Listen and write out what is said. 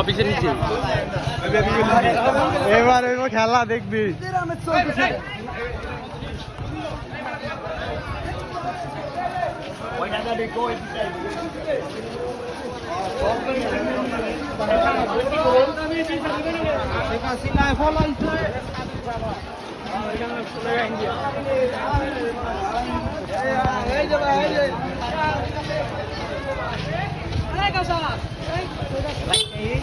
অফিসের নিচে এবার এবার খেলা দেখবি। এই